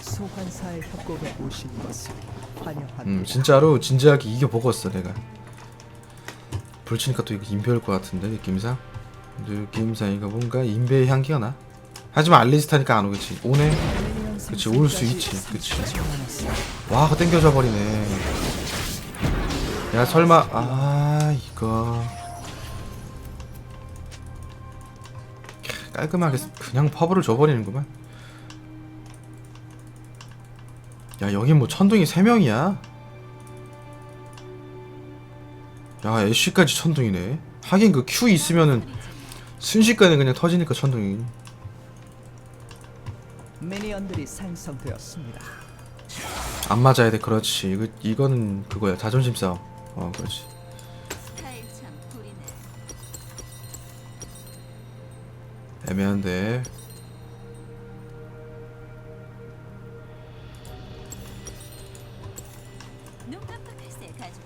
소환사의 협곡에 오신 것을 환영합니다. 음 진짜로 진지하게 이겨보겠어 내가. 불치니까 또 이거 인베일 것 같은데 느낌상? 느낌상 이거 뭔가 인베의 향기가 나? 하지만 알리스타니까 안 오겠지. 오네? 그치, 올 수 있지. 그치. 와 땡겨져 버리네. 야 설마 아 이거. 깔끔하게 그냥 퍼블을 줘버리는구만 야 여긴 뭐 천둥이 3명이야? 야 애쉬까지 천둥이네. 하긴 그 Q 있으면은 순식간에 그냥 터지니까 천둥이. 미니언들이 생성되었습니다. 안 맞아야 돼 그렇지. 이거, 이거는 그거야. 자존심 싸움. 어 그렇지. 스타일 참 구리네. 애매한데 눈 깜빡할 새 가줄게.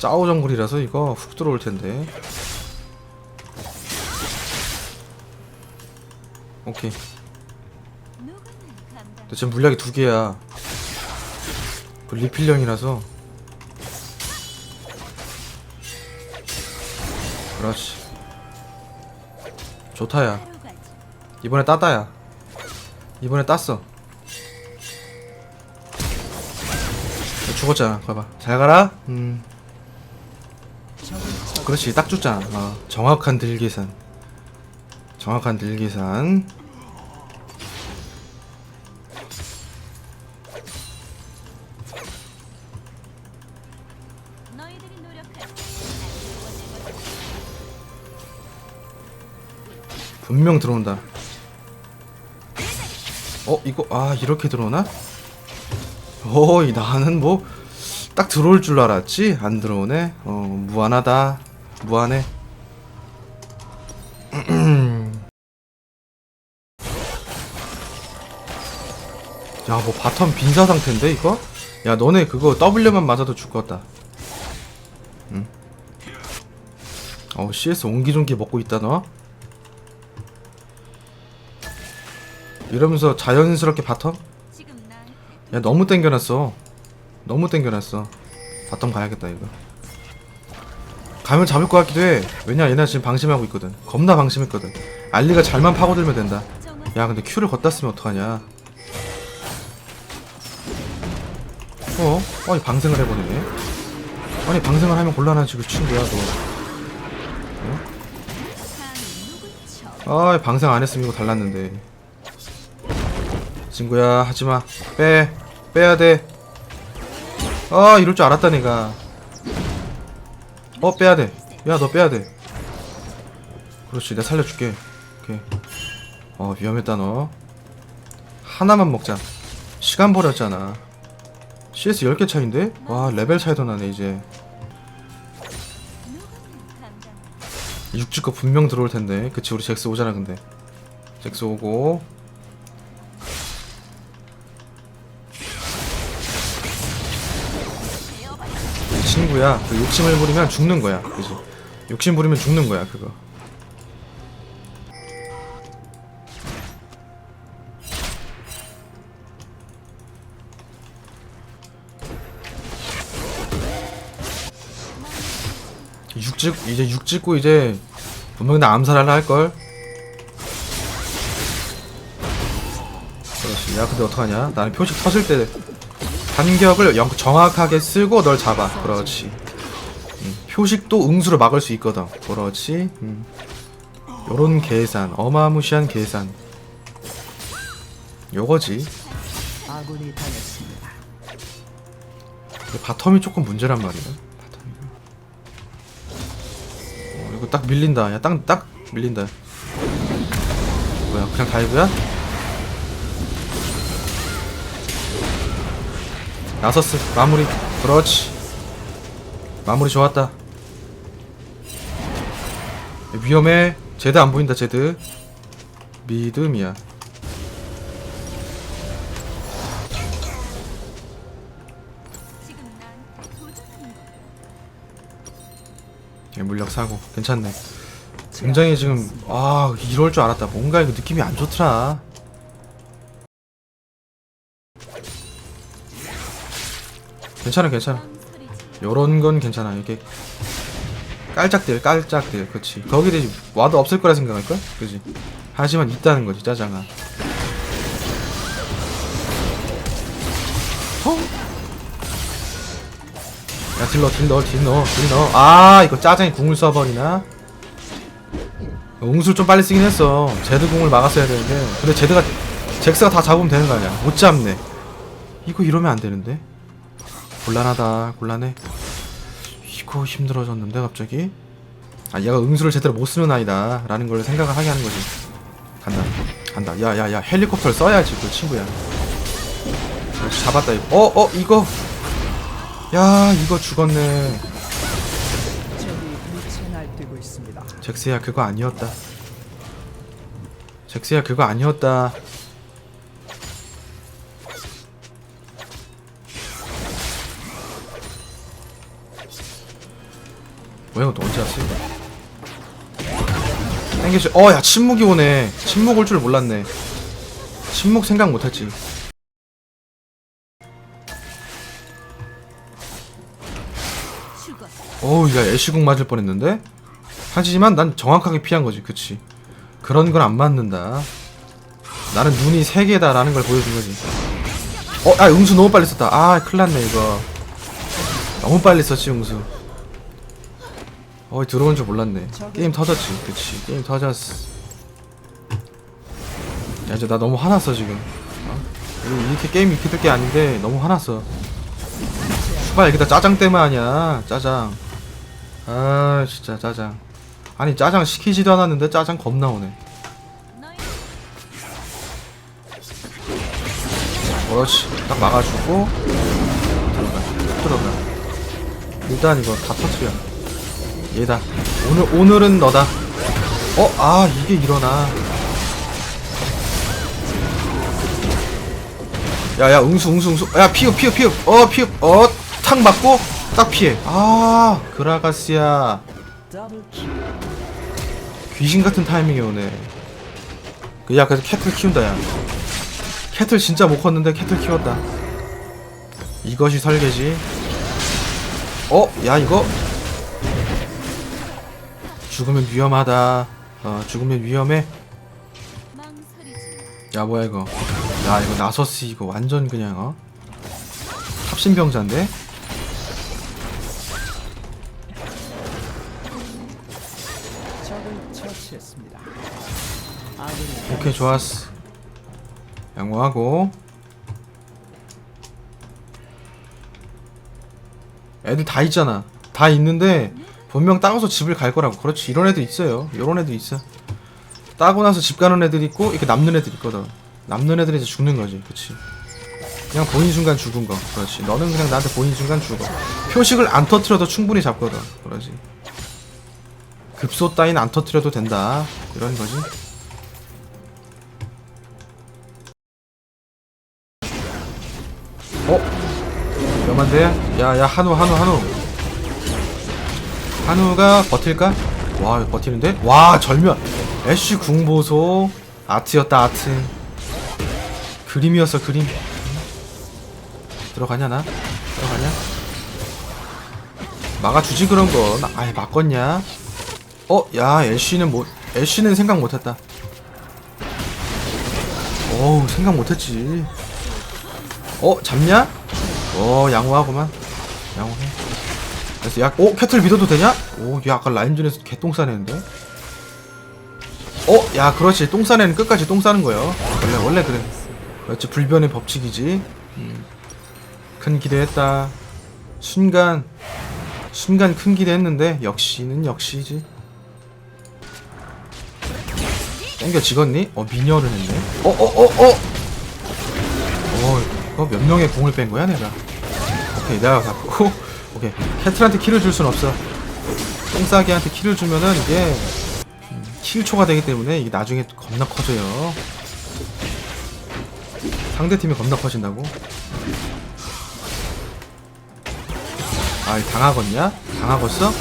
짜오 정글이라서 이거 훅 들어올 텐데 오케이. 근데 지금 물약이 두 개야 그 리필령이라서 그렇지. 좋다야. 이번에 따다야. 이번에 땄어. 죽었잖아. 봐봐. 잘 가라. 음. 그렇지. 딱 줬잖아. 어, 정확한 딜 계산. 정확한 딜 계산 분명 들어온다 어 이거 아 이렇게 들어오나? 어이 나는 뭐 딱 들어올 줄 알았지 안 들어오네 어 무한하다 무한해 야 뭐 바텀 빈사 상태인데 이거? 야 너네 그거 W만 맞아도 같다 응? 어 CS 옹기종기 먹고 있다 너? 이러면서 자연스럽게 바텀? 지금 야 너무 땡겨놨어. 너무 땡겨놨어. 바텀 가야겠다 이거. 가면 잡을 것 같기도 해. 왜냐 얘네 지금 방심하고 있거든. 겁나 방심했거든. 알리가 잘만 파고들면 된다. 야 근데 큐를 걷다 쓰면 어떡하냐? 어? 아니 방생을 해버리네. 아니 방생을 하면 곤란하지 그 친구야. 너. 아이 방생 안 했으면 이거 달랐는데 친구야. 하지마. 빼. 빼야 돼 아 이럴 줄 알았다 니가. 어 빼야 돼 야 너 빼야 돼. 그렇지 내가 살려줄게. 오케이. 어 위험했다 너. 하나만 먹자. 시간 버렸잖아. CS 10개 차인데? 와 레벨 차이도 나네 이제. 누구는 감당. 육지 거 분명 들어올 텐데. 그치 우리 잭스 오잖아 근데. 잭스 오고 친구야 그 욕심을 부리면 죽는 거야 그지? 욕심 부리면 죽는 거야 그거. 육지 이제 육 찍고 이제 분명히 나 암살하려 할걸? 그렇지. 야 근데 어떡하냐? 나는 표식 터질 때 간격을 영, 정확하게 쓰고 널 잡아. 그렇지. 음, 표식도 응수로 막을 수 있거든. 그렇지. 음. 요런 계산 어마무시한 계산. 요거지. 바텀이 조금 문제란 말이야 바텀이. 어, 이거 딱 밀린다. 야딱 딱 밀린다. 뭐야 그냥 다이브야? 나서스 마무리. 그렇지. 마무리 좋았다. 위험해. 제드 안 보인다 제드. 믿음이야. 예, 물력 사고. 괜찮네. 굉장히 지금 아 이럴 줄 알았다. 뭔가 이거 느낌이 안 좋더라. 괜찮아 괜찮아. 요런 건 괜찮아. 이게 깔짝들 깔짝들 그치. 거기에 와도 없을 거라 생각할걸? 그지? 하지만 있다는 거지 짜장아. 어? 야 딜러 딜 넣어 딜 넣어 딜 넣어. 아 이거 짜장이 궁을 써버리나? 웅술 좀 빨리 쓰긴 했어. 제드 궁을 막았어야 되는데. 근데 제드가 잭스가 다 잡으면 되는 거 아니야? 못 잡네. 이거 이러면 안 되는데 곤란하다 곤란해? 이거 힘들어졌는데 갑자기? 아 얘가 응수를 제대로 못 쓰는 아이다 라는 걸 생각을 하게 하는 거지. 간다 간다. 야야야 헬리콥터를 써야지 그 친구야. 잡았다 이거. 어어 이거! 야 이거 죽었네. 잭스야 그거 아니었다. 잭스야 그거 아니었다 이거 또 언제 왔어 이거 땡겨지 어야 침묵이 오네. 침묵 올 줄 몰랐네. 침묵 생각 못했지. 어우 야 애쉬궁 맞을 뻔했는데? 하지만 난 정확하게 피한 거지 그치? 그런 건 안 맞는다. 나는 눈이 세 개다 라는 걸 보여준 거지. 어, 아 응수 너무 빨리 썼다. 아 큰일났네 이거. 너무 빨리 썼지 응수 어 들어온 줄 몰랐네. 게임 터졌지. 그치. 게임 터졌어. 야 이제 나 너무 화났어 지금. 어? 이렇게 게임 이렇게 될게 아닌데 너무 화났어. 추가 여기다 짜장 때문에 하냐 짜장. 아 진짜 짜장. 아니 짜장 시키지도 않았는데 짜장 겁나 오네. 그렇지. 딱 막아주고 들어가. 쭉 들어가. 일단 이거 다 터트려 얘다 오늘 오늘은 너다 어 아 이게 일어나 야야 응수 응수 응수 야 피읍 피읍 피읍 어 피읍 어탁 맞고 딱 피해 아 그라가스야 더블 킬. 귀신 같은 타이밍이 오네. 그, 야, 그래서 캐틀 키운다, 야. 캐틀 진짜 못 컸는데 캐틀 키웠다. 이것이 설계지. 어, 야, 이거. 죽으면 위험하다. 어, 죽으면 위험해. 야, 뭐야, 이거. 야, 이거 나서스, 이거 완전 그냥, 어? 탑신병자인데? 오케이, 좋았어. 양호하고. 애들 다 있잖아. 다 있는데 분명 따고서 집을 갈 거라고. 그렇지. 이런 애들 있어요. 이런 애들 있어. 따고 나서 집 가는 애들 있고 이렇게 남는 애들 있거든. 남는 애들이 이제 죽는 거지. 그렇지. 그냥 보인 순간 죽은 거. 그렇지. 너는 그냥 나한테 보인 순간 죽어. 표식을 안 터트려도 충분히 잡거든. 그러지. 급소 따윈 안 터트려도 된다. 이런 거지. 어? 위험한데? 야, 야, 한우, 한우, 한우. 한우가 버틸까? 와, 버티는데? 와, 절면. 애쉬 궁보소. 아트였다, 아트. 그림이었어, 그림. 들어가냐, 나? 들어가냐? 막아주지, 그런 건. 아예 막겠냐? 어, 야, 애쉬는 못, 애쉬는 생각 못했다. 어우, 생각 못했지. 어 잡냐? 어 양호하구만 양호해 그래서 야, 어 캐틀 믿어도 되냐? 오, 야 아까 라인전에서 개똥 싸냈는데? 어, 야 그렇지 똥 싸내는 끝까지 똥 싸는 거요. 원래 원래 그래. 그렇지 불변의 법칙이지. 음. 큰 기대했다. 순간 순간 큰 기대했는데 역시는 역시지. 땡겨 찍었니? 어 미녀를 했네. 어 어 어 어, 어, 이거 몇 명의 공을 뺀 거야, 내가? 오케이, 내가 갖고, 오케이 캐틀한테 키를 줄 순 없어 똥싸기한테 키를 주면은 이게 음, 킬초가 되기 때문에 이게 나중에 겁나 커져요 상대팀이 겁나 커진다고 아이 당하겄냐? 당하겄어?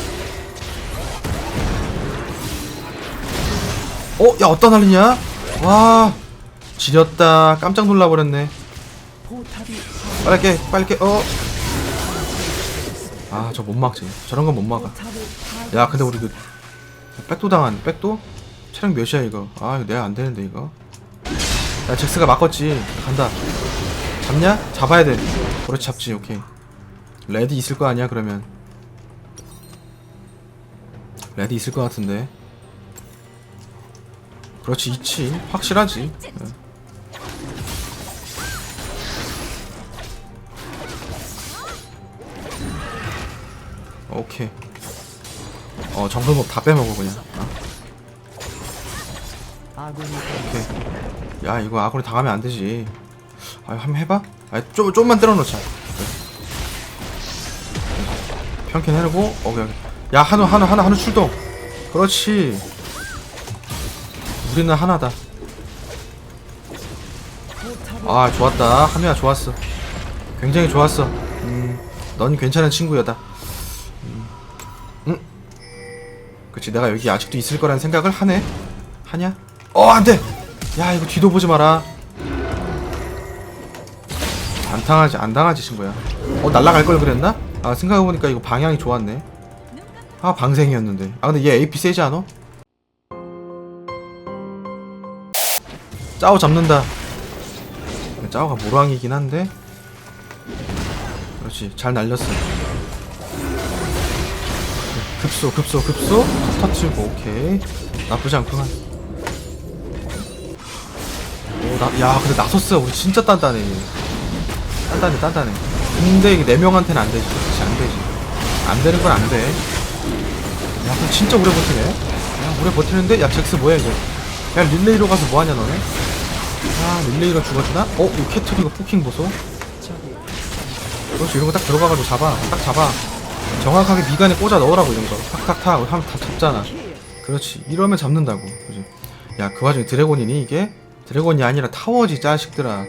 어? 야 어디다 날리냐? 와 지렸다 깜짝 놀라버렸네 빨리 깨 빨리 깨어 아 저 못 막지. 저런 건 못 막아. 야 근데 우리 그 백도 당한 백도? 체력 몇이야 이거? 아 이거 내가 안 되는데 이거. 야 잭스가 막았지. 간다. 잡냐? 잡아야 돼. 그렇지 잡지. 오케이. 레디 있을 거 아니야 그러면. 레디 있을 것 같은데. 그렇지 있지. 확실하지. 예. 오케이. 어 정글몹 다 빼먹어 그냥. 어? 아군이 오케이. 야 이거 아군이 당하면 안 되지. 아 한번 해봐? 아 좀 좀만 때려놓자. 평캔 해놓고 오케이 오케이. 야 한우 한우 한우 한우 출동. 그렇지. 우리는 하나다. 아 좋았다. 하미야 좋았어. 굉장히 좋았어. 음넌 괜찮은 친구여다 그치 내가 여기 아직도 있을 거라는 생각을 하네? 하냐? 어 안돼! 야 이거 뒤도 보지 마라. 안 당하지 안 당하지 친구야. 어 날라갈 걸 그랬나? 아 생각해보니까 이거 방향이 좋았네. 아 방생이었는데. 아 근데 얘 AP 세지 않아? 짜오 잡는다. 짜오가 모랑이긴 한데. 그렇지 잘 날렸어 급소 급소 급소. 터치고 오케이. 나쁘지 않구만. 오나야 근데 나섰어 우리 진짜 단단해. 단단해 단단해. 근데 이게 네 명한테는 안 되지. 그렇지 안 되지. 안 되는 건 안돼. 야 그럼 진짜 오래 버티네. 야 오래 버티는데? 야 잭스 뭐야 이거? 야 릴레이로 가서 뭐하냐 너네? 아 릴레이가 죽었나? 어? 이 캐트리가 포킹 보소? 그렇지 이런 거 딱 들어가가지고 잡아. 딱 잡아 정확하게 미간에 꽂아 넣으라고 이런 거 탁탁탁 하면 다 잡잖아 그렇지 이러면 잡는다고 그지 야 그 와중에 드래곤이니 이게? 드래곤이 아니라 타워지 자식들아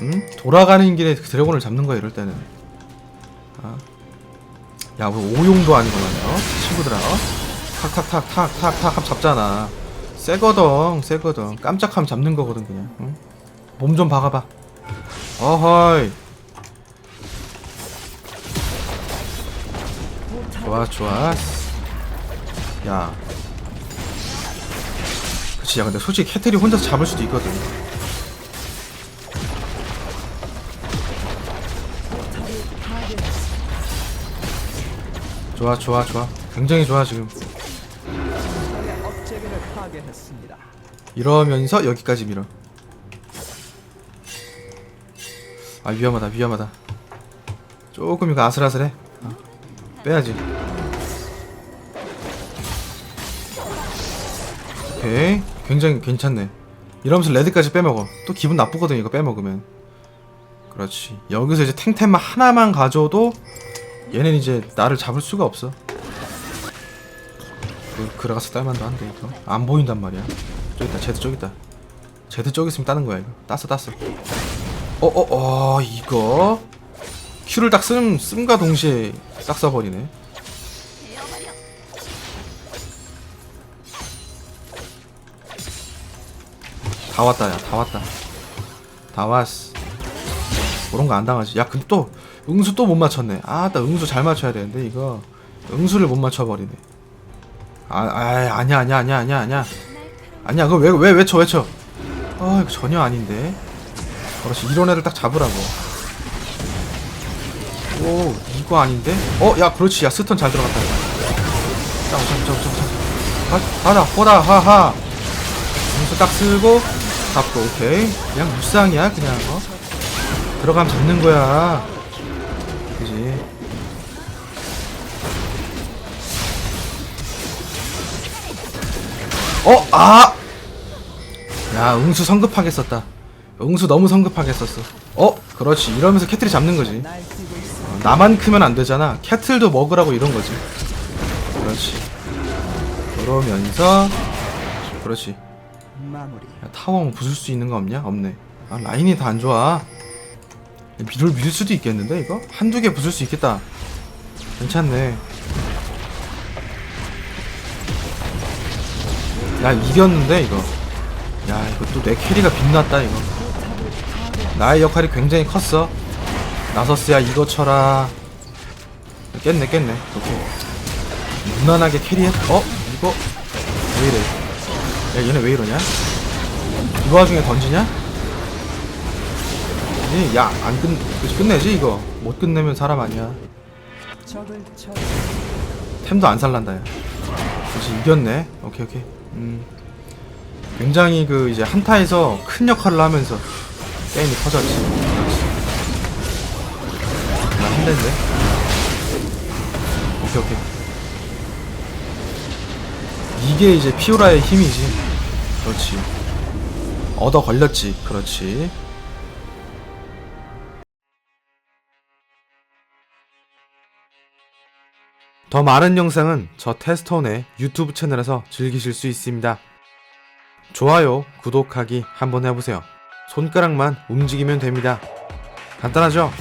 응? 돌아가는 길에 그 드래곤을 잡는 거야 이럴 때는 아. 야 우리 오용도 아니구만 어? 친구들아 어? 탁탁탁탁탁탁 하면 잡잖아 새거덩 새거덩 깜짝하면 잡는 거거든 그냥 응? 몸 좀 박아봐 어허이 좋아 좋아. 야. 그치 야 근데 솔직히 캐틀이 혼자서 잡을 수도 있거든. 좋아 좋아 좋아. 굉장히 좋아 지금. 이러면서 여기까지 밀어. 아 위험하다 위험하다. 조금 이거 아슬아슬해. 어, 빼야지 오케이. 굉장히 괜찮네. 이러면서 레드까지 빼먹어. 또 기분 나쁘거든 이거 빼먹으면. 그렇지. 여기서 이제 탱템만 하나만 가져도 얘는 이제 나를 잡을 수가 없어. 그, 그라가스 딸만도 한데 이거? 안 보인단 말이야. 저기 있다 제드 저기 있다. 제드 저기 있으면 따는 거야 이거. 땄어 땄어. 어어어 이거? 큐를 딱 쓰는 씀과 동시에 딱 써버리네 다 왔다 야 다 왔다. 다 왔어 그런 거 안 당하지. 야 근데 또 응수 또 못 맞췄네. 아나 응수 잘 맞춰야 되는데 이거. 응수를 못 맞춰버리네. 아, 아 아니야 아니야 아니야 아니야 아니야. 아니야 그거 왜왜 외쳐 외쳐? 아 이거 전혀 아닌데. 그렇지 이런 애를 딱 잡으라고. 오 이거 아닌데? 어야 그렇지. 야 스턴 잘 들어갔다. 자자자자자. 가다 보다 하하. 여기서 딱 쓰고 잡고 오케이 그냥 무쌍이야 그냥 어 들어가면 잡는 거야 그지 어, 아! 야, 응수 성급하게 썼다. 응수 너무 성급하게 썼어. 어, 그렇지. 이러면서 캐틀이 잡는 거지. 어, 나만 크면 안 되잖아. 캐틀도 먹으라고 이런 거지. 그렇지. 그러면서, 그렇지. 마무리. 야, 타워 뭐 부술 수 있는 거 없냐? 없네. 아, 라인이 다 안 좋아. 밀을 밀 수도 있겠는데, 이거? 한두 개 부술 수 있겠다. 괜찮네. 야 이겼는데 이거 야 이거 또 내 캐리가 빛났다 이거 나의 역할이 굉장히 컸어 나서스야 이거 쳐라 깼네 깼네 오케이 무난하게 캐리했 어? 이거 왜 이래 야 얘네 왜 이러냐? 이 와중에 던지냐? 아니 야안 끝, 끝내지 이거. 못 끝내면 사람 아니야. 템도 안 살란다 야. 그렇지 이겼네. 오케이 오케이. 음. 굉장히 그 이제 한타에서 큰 역할을 하면서 게임이 터졌지. 나 힘든데? 오케이 오케이 이게 이제 피오라의 힘이지 그렇지 얻어 걸렸지 그렇지 더 많은 영상은 저 테스터온의 유튜브 채널에서 즐기실 수 있습니다. 좋아요, 구독하기 한번 해보세요. 손가락만 움직이면 됩니다. 간단하죠?